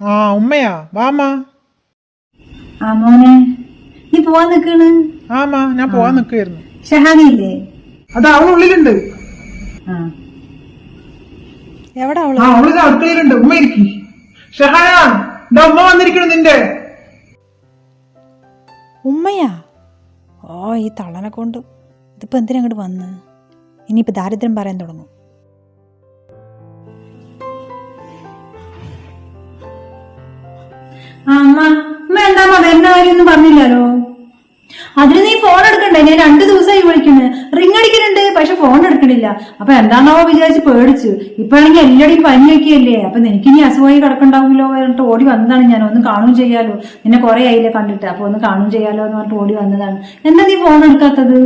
ആ ഉമ്മയാ. വാമാ ആ മോനെ. നീ പോവാൻ നിക്കണ് ആമാ ഞാൻ പോവാൻ നിക്കുവായിരുന്നു ഷഹാനിയില്ലേ? അത് അവളുള്ളിലുണ്ട് ആ. എവിടെ അവൾ? ആ അവൾ അടുക്കളയിലുണ്ട് ഉമ്മ ഇരിക്കി. ഷഹാന ഇതാ ഉമ്മ വന്നിരിക്കണു നിന്റെ. ഉമ്മയാ? ഓ ഈ തള്ളനെ കൊണ്ട് ഇതിപ്പോ എന്തിനങ്ങോട്ട് വന്ന്? ഇനിയിപ്പോ ദാരിദ്ര്യം പറയാൻ തുടങ്ങും. അമ്മ അമ്മ എന്താ വരുന്ന കാര്യമൊന്നും പറഞ്ഞില്ലല്ലോ? അതിന് നീ ഫോൺ എടുക്കണ്ടേ? ഞാൻ രണ്ടു ദിവസമായി വിളിക്കുന്നു. റിംഗ് അടിക്കുന്നുണ്ട് പക്ഷെ ഫോൺ എടുക്കണില്ല. അപ്പൊ എന്താണാവോ വിചാരിച്ച് പേടിച്ചു. ഇപ്പാണെങ്കിൽ എല്ലാടെയും പനിയൊക്കെയല്ലേ അപ്പൊ എനിക്ക് ഇനി അസുഖമായി കിടക്കണ്ടാവുമല്ലോ പറഞ്ഞിട്ട് ഓടി വന്നതാണ് ഞാൻ. ഒന്ന് കാണുകയും ചെയ്യാലോ. നിന്നെ കുറെ ആയില്ലേ കണ്ടിട്ട്. അപ്പൊ ഒന്ന് കാണുകയും ചെയ്യാലോ എന്ന് പറഞ്ഞിട്ട് ഓടി വന്നതാണ്. എന്താ നീ ഫോൺ എടുക്കാത്തത്?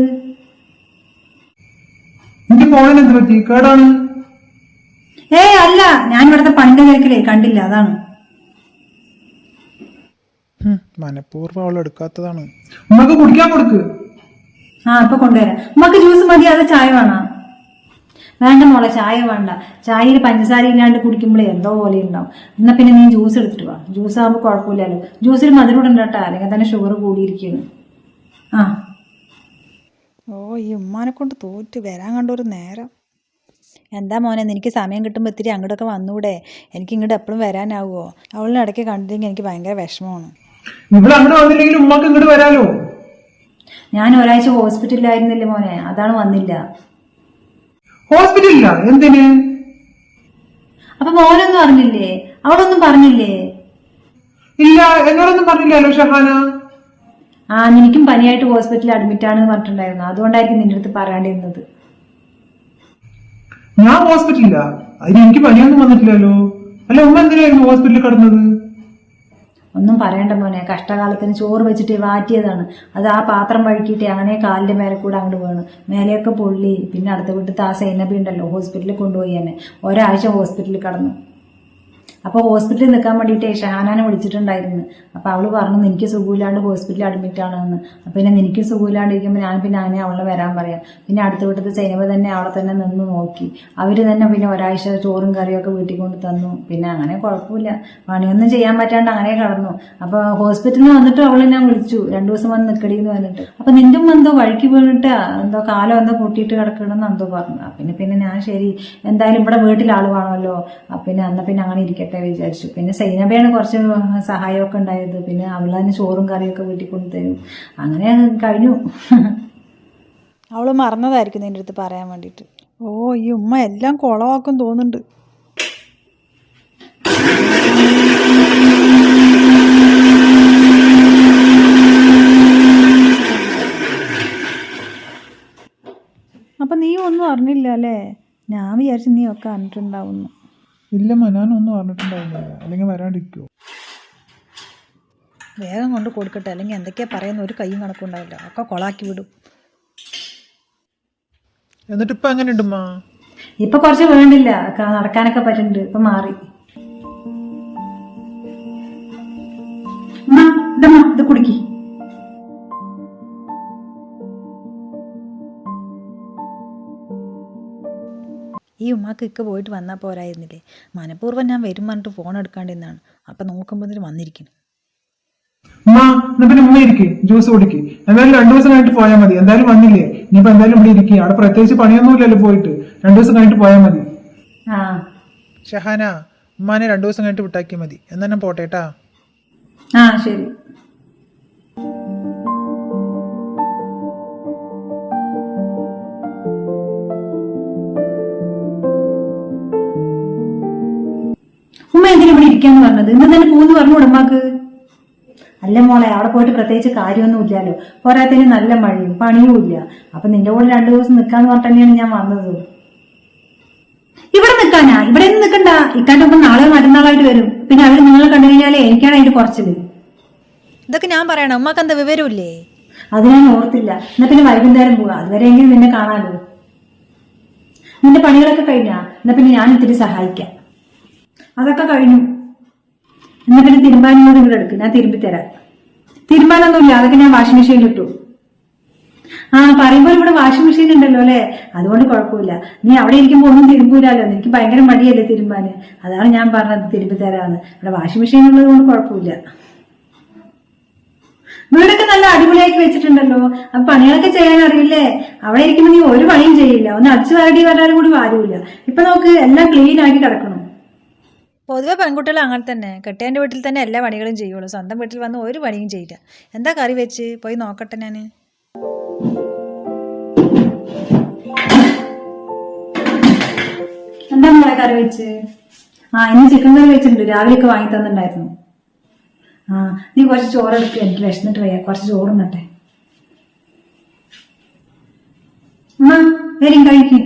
നിന്റെ ഫോണിന് എന്ത് പറ്റി? കേടാണ്. ഏയ് അല്ല. ഞാൻ ഇവിടുത്തെ പണിന്റെ തിരക്കിലേ കണ്ടില്ല. അതാണ്. മനഃപൂർവം അവൾ എടുക്കാത്തതാണ്. ഉമ്മക്ക് കുടിക്കാൻ കൊടുക്ക്. ആ ഇപ്പൊ കൊണ്ടുവരാം. ഉമ്മക്ക് ജ്യൂസ് മതി അത് ചായ വേണോ. വേണ്ട മോളെ ചായ വേണ്ട. ചായയിൽ പഞ്ചസാര ഇല്ലാണ്ട് കുടിക്കുമ്പോൾ എന്തോ പോലെ ഉണ്ടാവും. എന്നാ പിന്നെ നീ ജ്യൂസ് എടുത്തിട്ട് വാ. ജ്യൂസ് ആകുമ്പോൾ കുഴപ്പമില്ലല്ലോ. ജ്യൂസിൽ മധുരം ഇടണ്ട അല്ലെങ്കിൽ തന്നെ ഷുഗർ കൂടിയിരിക്കുന്നു. ആ. ഓ ഈ ഉമ്മാനെ കൊണ്ട് തോറ്റ് വരാൻ കണ്ട ഒരു നേരം. എന്താ മോനെ എനിക്ക് സമയം കിട്ടുമ്പോൾ ഇത്തിരി അങ്ങോട്ടൊക്കെ വന്നൂടെ. എനിക്ക് ഇങ്ങോട്ട് എപ്പോഴും വരാനാവുമോ അവളിനെ ഇടയ്ക്ക് കണ്ടില്ലെങ്കിൽ എനിക്ക് ഭയങ്കര വിഷമമാണ്. ഇവിടെ അങ്ങോട്ട് വന്നില്ലെങ്കിൽ ഉമ്മക്ക് ഇങ്ങോട്ട് വരാലോ? ഞാൻ ഒരാഴ്ച ഹോസ്പിറ്റലിലായിരുന്നില്ലേ മോനെ. അതാണ് വന്നില്ല. ഹോസ്പിറ്റലില്ല എന്തിന്? അപ്പൊ മോനൊന്നും അറിഞ്ഞില്ലേ? അവളൊന്നും പറഞ്ഞില്ലേ? ഇല്ല എന്നോടൊന്നും പറഞ്ഞില്ലല്ലോ ഷഹാന? ആ നിനക്കും പനിയായിട്ട് ഹോസ്പിറ്റലിൽ അഡ്മിറ്റ് ആണെന്ന് പറഞ്ഞിട്ടുണ്ടായിരുന്നു. അതുകൊണ്ടായിരിക്കും നിന്റെ അടുത്ത് പറയാണ്ടിരുന്നത്. ഞാൻ ഹോസ്പിറ്റലില്ല അതിന് എനിക്ക് പനിയൊന്നും വന്നിട്ടില്ലല്ലോ. അല്ല ഉമ്മ എന്തിനായിരുന്നു ഹോസ്പിറ്റലിൽ കിടന്നത്? ഒന്നും പറയണ്ട മോനെ. കഷ്ടകാലത്തിന് ചോറ് വെച്ചിട്ട് വാറ്റിയതാണ്. അത് ആ പാത്രം വഴുക്കിയിട്ട് അങ്ങനെ കാലിന്റെ മേലെ കൂടെ അങ്ങോട്ട് വേണം. മേലെയൊക്കെ പൊള്ളി. പിന്നെ അടുത്ത വീട്ടിൽ ആ സൈനബി ഹോസ്പിറ്റലിൽ കൊണ്ടുപോയി തന്നെ ഒരാഴ്ച ഹോസ്പിറ്റലിൽ കടന്നു. അപ്പോൾ ഹോസ്പിറ്റലിൽ നിൽക്കാൻ വേണ്ടിയിട്ട് ഷഹാനാനെ വിളിച്ചിട്ടുണ്ടായിരുന്നു. അപ്പോൾ അവൾ പറഞ്ഞു എനിക്ക് സുഖമില്ലാണ്ട് ഹോസ്പിറ്റലിൽ അഡ്മിറ്റ് ആണെന്ന്. അപ്പോൾ പിന്നെ നിനക്ക് സുഖമില്ലാണ്ടിരിക്കുമ്പോൾ ഞാൻ പിന്നെ ആനെ അവളെ വരാൻ പറയാം. പിന്നെ അടുത്ത വീട്ടിൽ സൈനബ തന്നെ അവളെ തന്നെ നിന്ന് നോക്കി. അവർ തന്നെ പിന്നെ ഒരാഴ്ച ചോറും കറിയൊക്കെ വീട്ടിൽ കൊണ്ട് തന്നു. പിന്നെ അങ്ങനെ കുഴപ്പമില്ല. പണിയൊന്നും ചെയ്യാൻ പറ്റാണ്ട് അങ്ങനെ കടന്നു. അപ്പോൾ ഹോസ്പിറ്റലിൽ വന്നിട്ട് അവളെ ഞാൻ വിളിച്ചു. രണ്ടു ദിവസം വന്ന് നിൽക്കടി എന്ന് പറഞ്ഞിട്ട്. അപ്പോൾ നിന്റെ എന്തോ വഴിക്ക് വീണിട്ട് എന്തോ കാലം എന്തോ പൊട്ടിയിട്ട് കിടക്കണമെന്ന് എന്തോ പറഞ്ഞു. പിന്നെ പിന്നെ ഞാൻ ശരി എന്തായാലും ഇവിടെ വീട്ടിൽ അപ്പൊ പിന്നെ അന്ന പിന്നെ അങ്ങനെ ഇരിക്കട്ടെ. വിചാരിച്ചു. പിന്നെ സൈനബയാണ് കുറച്ച് സഹായമൊക്കെ ഉണ്ടായത് പിന്നെ അവൾ തന്നെ ചോറും കറിയൊക്കെ വീട്ടിൽ കൊണ്ടുതരും. അങ്ങനെ കഴിഞ്ഞു. അവൾ മറന്നതായിരിക്കും നിന്റെ അടുത്ത് പറയാൻ വേണ്ടിട്ട് ഓ ഈ ഉമ്മ എല്ലാം കുളവാക്കും തോന്നുന്നുണ്ട്. അപ്പം നീ ഒന്നും അറിഞ്ഞില്ല അല്ലേ? ഞാൻ വിചാരിച്ചു നീ ഒക്കെ അറിഞ്ഞിട്ടുണ്ടാവുന്നു ഇല്ലമ്മ ഞാനൊന്നും പറഞ്ഞിട്ടുണ്ടായിരുന്നില്ല അല്ലെങ്കിൽ വരാണ്ടിരിക്കുവോ? വേഗം കൊണ്ട് കൊടുക്കട്ടെ. അല്ലെങ്കിൽ എന്തൊക്കെയാ പറയുന്ന ഒരു കൈയും കണക്കുണ്ടാവില്ല ഒക്കെ കൊളാക്കി വിടും. എന്നിട്ട് ഇപ്പൊ എങ്ങനെ ഉമ്മ ഇപ്പൊ കുറച്ച് വേണ്ടില്ല. നടക്കാനൊക്കെ പറ്റുന്നുണ്ട്. ഇപ്പൊ മാറി. ഇത് കുടിക്കി. ഈ ഉമ്മാക്ക് ഇക്ക പോയിട്ട് വന്നാൽ പോരായിരുന്നില്ലേ? മനഃപൂർവം ഞാൻ വരും പറഞ്ഞിട്ട് ഫോൺ എടുക്കാണ്ടിരുന്നാണ് അപ്പം നോക്കുമ്പോൾ വന്നിരിക്കുന്നു. പിന്നെ ഉമ്മ ഇരിക്ക് ജ്യൂസ് കുടിക്ക്. എന്തായാലും രണ്ടു ദിവസം കഴിഞ്ഞിട്ട് പോയാൽ മതി. എന്തായാലും വന്നില്ലേ? ഇനിയിപ്പോ എന്തായാലും ഇവിടെ ഇരിക്കുക അവിടെ പ്രത്യേകിച്ച് പണിയൊന്നുമില്ലല്ലോ പോയിട്ട്. രണ്ടു ദിവസം കഴിഞ്ഞിട്ട് പോയാൽ മതി. ആ. ഷഹാന ഉമ്മാനെ രണ്ടു ദിവസം കഴിഞ്ഞിട്ട് വിട്ടാക്കിയാൽ മതി. എന്നാ ഞാൻ പോട്ടെ ആ ശരി. ഉമ്മ എന്തിനാ ഇവിടെ ഇരിക്കാന്ന് പറഞ്ഞത്? ഇന്ന് തന്നെ പോന്ന് പറഞ്ഞു ഉടമാക്ക് അല്ല മോളെ അവിടെ പോയിട്ട് പ്രത്യേകിച്ച് കാര്യമൊന്നും ഇല്ലല്ലോ. പോരാത്തതിന് നല്ല മഴയും പണിയും ഇല്ല. അപ്പൊ നിന്റെ കൂടെ രണ്ടു ദിവസം നിൽക്കാന്ന് പറഞ്ഞിട്ട് തന്നെയാണ് ഞാൻ വന്നത്. ഇവിടെ നിൽക്കാനാ ഇവിടെ ഒന്നും നിൽക്കണ്ട ഇക്കാന്റെ ഒപ്പം നാളെ മറ്റന്നാളായിട്ട് വരും. പിന്നെ അവർ നിങ്ങളെ കണ്ടു കഴിഞ്ഞാലേ എനിക്കാണ് അതിന്റെ കുറച്ചത് ഇതൊക്കെ ഞാൻ പറയണം. ഉമ്മക്ക് എന്താ വിവരമില്ലേ? അത് ഞാൻ ഓർത്തില്ല. എന്നാ പിന്നെ വൈകുന്നേരം പോവാ. അതുവരെയെങ്കിലും നിന്നെ കാണാലോ. നിന്റെ പണികളൊക്കെ കഴിഞ്ഞാ? എന്നാ പിന്നെ ഞാൻ ഇത്തിരി സഹായിക്കാം. അതൊക്കെ കഴിഞ്ഞു. എന്നിട്ട് പിന്നെ തിരുമ്പാനും കൂടി ഇവിടെ എടുക്കും. ഞാൻ തിരുമ്പി തരാം. തിരുമ്പാനൊന്നുമില്ല അതൊക്കെ ഞാൻ വാഷിംഗ് മെഷീനിൽ ഇട്ടു. ആ പറയുമ്പോൾ ഇവിടെ വാഷിംഗ് മെഷീൻ ഉണ്ടല്ലോ അല്ലേ? അതുകൊണ്ട് കുഴപ്പമില്ല. നീ അവിടെ ഇരിക്കുമ്പോ ഒന്നും തിരുമ്പൂലല്ലോ എനിക്ക് ഭയങ്കര മടിയല്ലേ തിരുമ്പാന്. അതാണ് ഞാൻ പറഞ്ഞത് തിരുമ്പി തരാന്ന്. ഇവിടെ വാഷിംഗ് മെഷീൻ ഉള്ളത് കൊണ്ട് കുഴപ്പമില്ല. വീടൊക്കെ നല്ല അടിപൊളിയാക്കി വെച്ചിട്ടുണ്ടല്ലോ. അപ്പൊ പണികളൊക്കെ ചെയ്യാൻ അറിയില്ലേ? അവിടെ ഇരിക്കുമ്പോ നീ ഒരു പണിയും ചെയ്യില്ല. ഒന്ന് അടിച്ചു വാരടി വരാനും കൂടി വാരൂല ഇപ്പൊ നമുക്ക് എല്ലാം ക്ലീൻ ആക്കി കിടക്കണം. പൊതുവെ പെൺകുട്ടികൾ അങ്ങനെ തന്നെ. കെട്ടിയന്റെ വീട്ടിൽ തന്നെ എല്ലാ പണികളും ചെയ്യുള്ളൂ. സ്വന്തം വീട്ടിൽ വന്ന് ഒരു പണിയും ചെയ്യില്ല. എന്താ കറി വെച്ച്? പോയി നോക്കട്ടെ ഞാൻ എന്താ മോളെ കറി വെച്ച്? ആ ഇന്ന് ചിക്കൻ കറി വെച്ചിട്ടുണ്ട്. രാവിലെയൊക്കെ വാങ്ങി തന്നിട്ടുണ്ടായിരുന്നു. ആ നീ കുറച്ച് ചോറ് എടുക്കുക എനിക്ക് വിശന്നിട്ട് വയ്യ. കുറച്ച് ചോറ് നട്ടെ അമ്മ വരും കഴിക്കും.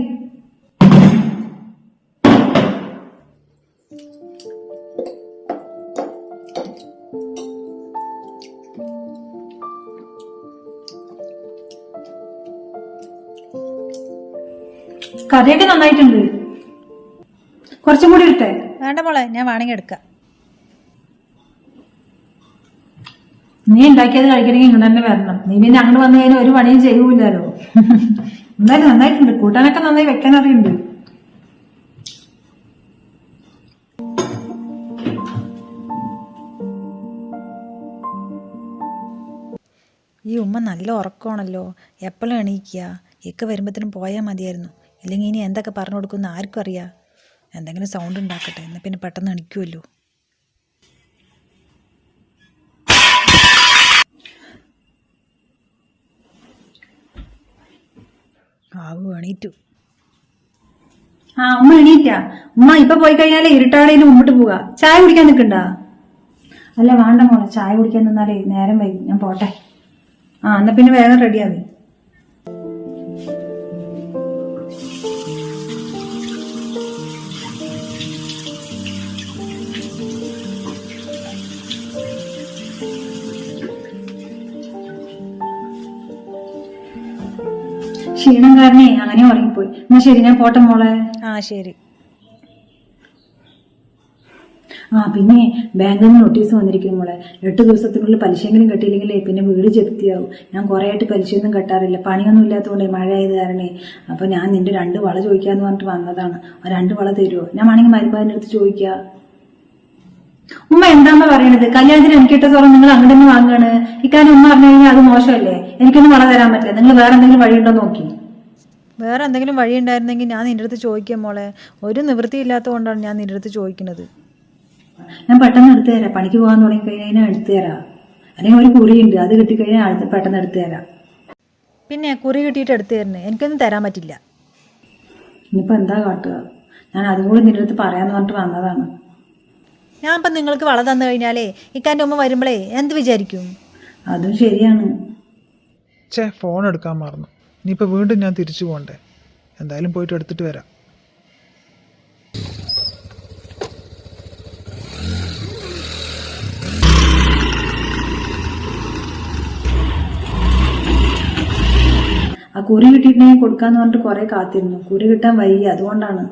കറിയൊക്കെ നന്നായിട്ടുണ്ട്. കുറച്ചും കൂടി ഇട്ടേ. വേണ്ട മോളെ ഞാൻ വേണമെങ്കിൽ എടുക്കാം. നീ ഉണ്ടാക്കിയത് കഴിക്കണമെങ്കിൽ ഇങ്ങനെ തന്നെ വരണം. നീ പിന്നെ അങ്ങോട്ട് വന്നു കഴിഞ്ഞാൽ ഒരു പണിയും ചെയ്യൂലല്ലോ എന്തായാലും നന്നായിട്ടുണ്ട്. കൂട്ടാനൊക്കെ നന്നായി വെക്കാൻ അറിയുന്നുണ്ട്. ഈ ഉമ്മ നല്ല ഉറക്കമാണല്ലോ. എപ്പോഴും എണീക്കുക? ഇക്ക വരുമ്പോഴത്തേനും പോയാൽ മതിയായിരുന്നു. ഇല്ലെങ്കിൽ ഇനി എന്തൊക്കെ പറഞ്ഞു കൊടുക്കുന്ന ആർക്കും അറിയാം. എന്തെങ്കിലും സൗണ്ട് ഉണ്ടാക്കട്ടെ. എന്നാൽ പിന്നെ പെട്ടെന്ന് എണിക്കുമല്ലോ ആവു എണീറ്റു. ആ ഉമ്മ എണീറ്റാ. ഉമ്മ ഇപ്പൊ പോയി കഴിഞ്ഞാലേ ഇരുട്ടാടേന് മുമ്പോട്ട് പോവുക ചായ കുടിക്കാൻ നിൽക്കണ്ട? അല്ല വേണ്ട മോളെ ചായ കുടിക്കാൻ നിന്നാലേ നേരം വൈകി. ഞാൻ പോട്ടെ. ആ എന്നാ പിന്നെ വേഗം റെഡിയാവേ ക്ഷീണം കാരണേ അങ്ങനെ ഉറങ്ങിപ്പോയി. എന്നാ ശരി ഞാൻ പോട്ടെ മോളെ. ആ ശരി. ആ പിന്നെ ബാങ്കിൽ നിന്ന് നോട്ടീസ് വന്നിരിക്കുന്നു മോളെ. എട്ട് ദിവസത്തിനുള്ളിൽ പലിശയെങ്കിലും കെട്ടിയില്ലെങ്കിലേ പിന്നെ വീട് ജപ്തിയാവും. ഞാൻ കുറേയായിട്ട് പലിശയൊന്നും കെട്ടാറില്ല. പണിയൊന്നും ഇല്ലാത്തതുകൊണ്ട് മഴ ആയത് കാരണേ. അപ്പൊ ഞാൻ നിന്റെ രണ്ട് വള ചോദിക്കാന്ന് പറഞ്ഞിട്ട് വന്നതാണ്. ആ രണ്ട് വള തരുമോ ഞാൻ വേണമെങ്കിൽ മരുമാതിന്റെ അടുത്ത് ചോദിക്കുക ഉമ്മ എന്താന്ന് പറയണത്? കല്യാണത്തിന് എനിക്ക് ഇട്ട സ്വർണം നിങ്ങൾ അങ്ങനെ തന്നെ വാങ്ങാണ്. ഇക്കാര്യം ഉമ്മ പറഞ്ഞു കഴിഞ്ഞാൽ അത് മോശമല്ലേ? എനിക്കൊന്നും വള തരാൻ പറ്റില്ല. നിങ്ങൾ വേറെ എന്തെങ്കിലും വഴിയുണ്ടോ നോക്കി. വേറെ എന്തെങ്കിലും വഴി ഉണ്ടായിരുന്നെങ്കിൽ ഞാൻ നിന്റെ അടുത്ത് ചോദിക്കാം മോളെ. ഒരു നിവൃത്തി ഇല്ലാത്തതുകൊണ്ടാണ് ഞാൻ നിന്റെ അടുത്ത് ചോദിക്കുന്നത്. ഞാൻ പെട്ടെന്ന് എടുത്തു തരാം. പണിക്ക് പോകാൻ തുടങ്ങി കഴിഞ്ഞാൽ ഞാൻ എടുത്തു തരാം. അല്ലെങ്കിൽ ഒരു കുറിയുണ്ട്. അത് കിട്ടിക്കഴിഞ്ഞാൽ അടുത്ത് പെട്ടെന്ന് എടുത്തു തരാം. പിന്നെ കുറി കിട്ടിയിട്ട് എടുത്തു തരണേ. എനിക്കൊന്നും തരാൻ പറ്റില്ല. ഇനിയിപ്പോ എന്താ കാട്ടുക? ഞാൻ അതും കൂടി നിന്റെ അടുത്ത് പറയാന്ന് പറഞ്ഞിട്ട് വന്നതാണ്. ഞാൻ ഇപ്പം നിങ്ങൾക്ക് വള തന്നു കഴിഞ്ഞാലേ ഇക്കാന്റെ ഉമ്മ വരുമ്പോഴേ എന്ത് വിചാരിക്കും? അതും ശരിയാണ്. ചേ ഫോൺ എടുക്കാൻ മറന്നു. ഇനിയിപ്പോൾ വീണ്ടും ഞാൻ തിരിച്ചു പോകണ്ടേ എന്തായാലും പോയിട്ട് എടുത്തിട്ട് വരാം. ആ കുറി കിട്ടിയിട്ടുണ്ടെങ്കിൽ കൊടുക്കാന്ന് പറഞ്ഞിട്ട് കുറെ കാത്തിരുന്നു. കുറി കിട്ടാൻ വൈകി അതുകൊണ്ടാണ്.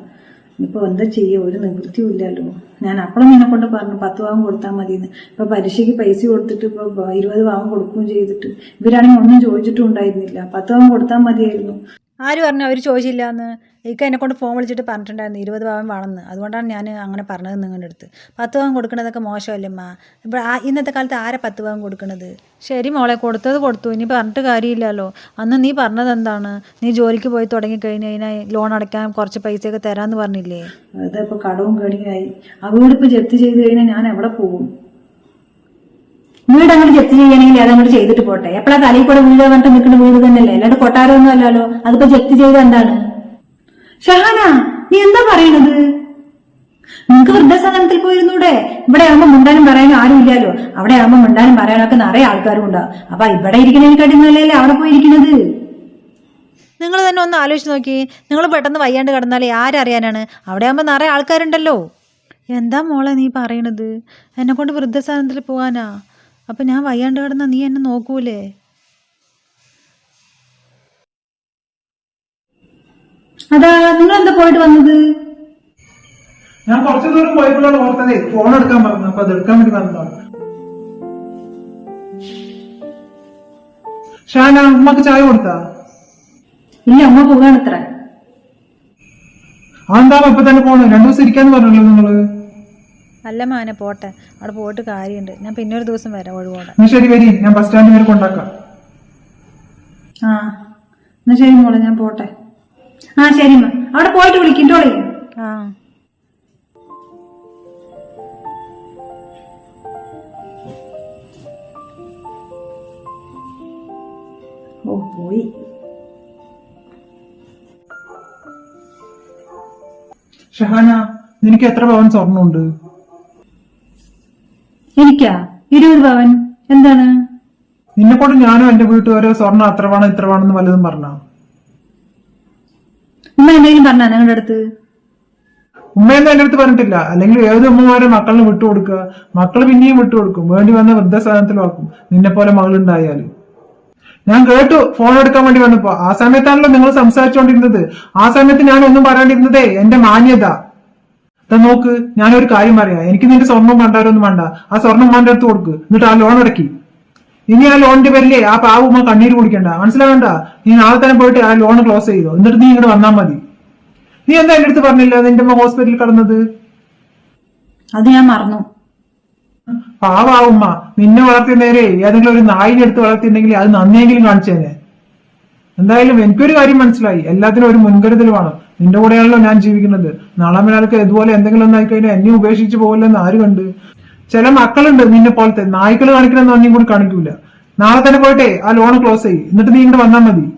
ഇനിയിപ്പോ എന്താ ചെയ്യുക ഒരു നിവൃത്തിയും ഇല്ലല്ലോ. ഞാൻ അപ്പോഴും നിന്നെ കൊണ്ട് പറഞ്ഞു പത്ത് പാവം കൊടുത്താൽ മതിയെന്ന്. ഇപ്പൊ പരീക്ഷയ്ക്ക് പൈസ കൊടുത്തിട്ട് ഇപ്പൊ ഇരുപത് പാവം കൊടുക്കുകയും ചെയ്തിട്ട്. ഇവരാണെങ്കിൽ ഒന്നും ചോദിച്ചിട്ടും ഉണ്ടായിരുന്നില്ല. പത്ത് പാവം കൊടുത്താൽ മതിയായിരുന്നു. ആര് പറഞ്ഞു അവർ ചോദിച്ചില്ല എന്ന് എനിക്ക് എന്നെ കൊണ്ട് ഫോൺ വിളിച്ചിട്ട് പറഞ്ഞിട്ടുണ്ടായിരുന്നു ഇരുപത് ഭാവം വേണമെന്ന്. അതുകൊണ്ടാണ് ഞാൻ അങ്ങനെ പറഞ്ഞത് നിങ്ങളുടെ അടുത്ത്. പത്ത് ഭാവം കൊടുക്കണതൊക്കെ മോശമല്ലേ അമ്മ ഇപ്പോൾ ആ ഇന്നത്തെ കാലത്ത് ആരെ പത്ത് ഭാവം കൊടുക്കണത്? ശരി മോളെ കൊടുത്തത് കൊടുത്തു. ഇനി പറഞ്ഞിട്ട് കാര്യമില്ലല്ലോ. അന്ന് നീ പറഞ്ഞത് എന്താണ്? നീ ജോലിക്ക് പോയി തുടങ്ങി കഴിഞ്ഞ് കഴിഞ്ഞാൽ ലോൺ അടയ്ക്കാൻ കുറച്ച് പൈസയൊക്കെ തരാമെന്ന് പറഞ്ഞില്ലേ? അതിപ്പോ കടവും കടിയായി ആ ഇപ്പോൾ ജപ്തി ചെയ്ത് കഴിഞ്ഞാൽ ഞാൻ എവിടെ പോകും? വീട് അങ്ങോട്ട് ജപ്തി ചെയ്യണമെങ്കിൽ അതങ്ങോട്ട് ചെയ്തിട്ട് പോട്ടെ. എപ്പോഴാ തലയിൽ കൂടെ വീട് പറഞ്ഞിട്ട് നിൽക്കുന്ന വീട് തന്നെയല്ലേ? അല്ലാണ്ട് കൊട്ടാരമൊന്നും അല്ലല്ലോ. അതിപ്പോ ജപ്തി ചെയ്ത് എന്താണ്? ഷഹാന നീ എന്താ പറയണത്? നിങ്ങക്ക് വൃദ്ധസദനത്തിൽ പോയിരുന്നൂടെ? ഇവിടെ ആകുമ്പോ മുണ്ടാനും പറയാനും ആരും ഇല്ലല്ലോ. അവിടെ ആകുമ്പോ മുണ്ടാനും പറയാനൊക്കെ നിറയെ ആൾക്കാരും ഉണ്ടാവും അപ്പൊ ഇവിടെ ഇരിക്കണേനെക്കാട്ടി നല്ലല്ലേ അവിടെ പോയിരിക്കുന്നത് നിങ്ങൾ തന്നെ ഒന്ന് ആലോചിച്ച് നോക്കി. നിങ്ങൾ പെട്ടെന്ന് വയ്യാണ്ട് കിടന്നാലേ ആരറിയാനാണ് അവിടെ ആകുമ്പോൾ നിറയെ ആൾക്കാരുണ്ടല്ലോ. എന്താ മോളെ നീ പറയണത്? എന്നെ കൊണ്ട് വൃദ്ധസ്ഥാനത്തിൽ പോകാനാ? അപ്പം ഞാൻ വയ്യാണ്ട് കിടന്ന നീ എന്നെ നോക്കൂലേ? അതാ നിങ്ങൾ എന്താ പോയിട്ട് വന്നത്? ഞാൻ കുറച്ചു ദൂരം പോയപ്പോഴാണ് ഓർത്തതേ ഫോൺ എടുക്കാൻ പറഞ്ഞു അപ്പൊ അത് എടുക്കാൻ വേണ്ടി വന്നതാണ് ഷാന ഉമ്മക്ക് ചായ കൊടുത്താ? ഇല്ല അമ്മ പോകാണത്ര അതെന്താ ഇപ്പൊ തന്നെ പോണേ? രണ്ടു ദിവസം ഇരിക്കാന്ന് പറഞ്ഞല്ലോ നിങ്ങൾ. അല്ല മാനെ പോട്ടെ. അവിടെ പോയിട്ട് കാര്യമുണ്ട് ഞാൻ പിന്നെ ഒരു ദിവസം വരാം ഒഴിവോടെ. ശരി വരി. ഞാൻ ബസ് സ്റ്റാൻഡിൽ വരെ കൊണ്ടാക്കാം ആ. എന്നാ ശരി മോളെ ഞാൻ പോട്ടെ. ആ ശരി മാ. അവിടെ പോയിട്ട് വിളിക്കിട്ടോളേ. ആ. ഓ പോയി. ഷഹാന നിനക്ക് എത്ര പവൻ സ്വർണമുണ്ട്? എനിക്കാ? ഇരുപത് പവൻ. എന്താണ്? നിന്നെ കൊണ്ട് ഞാനും എന്റെ വീട്ടുകാരോ സ്വർണം അത്ര വേണം ഇത്ര വേണം വല്ലതും പറഞ്ഞ? ഉമ്മ എന്തെങ്കിലും പറഞ്ഞാ നിങ്ങളുടെ അടുത്ത്? ഉമ്മയൊന്നും എന്റെ അടുത്ത് പറഞ്ഞിട്ടില്ല. അല്ലെങ്കിൽ ഏത് ഉമ്മമാരും മക്കളിന് വിട്ടുകൊടുക്കുക മക്കൾ പിന്നെയും വിട്ടുകൊടുക്കും വേണ്ടി വന്ന വൃദ്ധസാധനത്തിലാക്കും നിന്നെ പോലെ മകളുണ്ടായാലും. ഞാൻ കേട്ടു ഫോൺ എടുക്കാൻ വേണ്ടി വന്നപ്പോ. ആ സമയത്താണല്ലോ നിങ്ങൾ സംസാരിച്ചുകൊണ്ടിരുന്നത് ആ സമയത്ത് ഞാൻ ഒന്നും പറയാണ്ടിരുന്നതേ. എന്റെ മാന്യത. നോക്ക് ഞാനൊരു കാര്യം പറയാം. എനിക്ക് നിന്റെ സ്വർണം വേണ്ടാരൊന്നും വേണ്ട. ആ സ്വർണം ഉമ്മാന്റെ അടുത്ത് കൊടുക്ക്. എന്നിട്ട് ആ ലോൺ അടക്കി. ഇനി ആ ലോണിന്റെ പേരിലേ ആ പാവുമ്മ കണ്ണീര് കുടിക്കണ്ട. മനസ്സിലാവണ്ട? നീ നാളെ തന്നെ പോയിട്ട് ആ ലോൺ ക്ലോസ് ചെയ്തോ. എന്നിട്ട് നീ ഇങ്ങോട്ട് വന്നാൽ മതി. നീ എന്താ എന്റെ അടുത്ത് പറഞ്ഞില്ല? നിന്റെ അമ്മ ഹോസ്പിറ്റലിൽ കടന്നത്? അത് ഞാൻ മറന്നു. പാവാവുമ്മ നിന്നെ വളർത്തിയ നേരെ ഏതെങ്കിലും ഒരു നായിനെ എടുത്ത് വളർത്തിയിട്ടുണ്ടെങ്കിൽ അത് നന്ദിയെങ്കിലും കാണിച്ചേനെ. എന്തായാലും എനിക്കൊരു കാര്യം മനസ്സിലായി. എല്ലാത്തിനും ഒരു മുൻകരുതൽ വേണം. നിന്റെ കൂടെയാണല്ലോ ഞാൻ ജീവിക്കുന്നത്. നാളെ മേലാൾക്ക് ഇതുപോലെ എന്തെങ്കിലും ഒന്നായി കഴിഞ്ഞാൽ എന്നെ ഉപേക്ഷിച്ച് പോകില്ലെന്ന് ആര് കണ്ട്? ചില മക്കളുണ്ട് നിന്നെ പോലത്തെ. നായ്ക്കൾ കാണിക്കണമെന്ന് ഒന്നും കൂടി കാണിക്കൂല. നാളെ തന്നെ പോയിട്ടേ ആ ലോൺ ക്ലോസ് ചെയ്യും എന്നിട്ട് നീ ഇങ്ങോട്ട് വന്നാൽ മതി.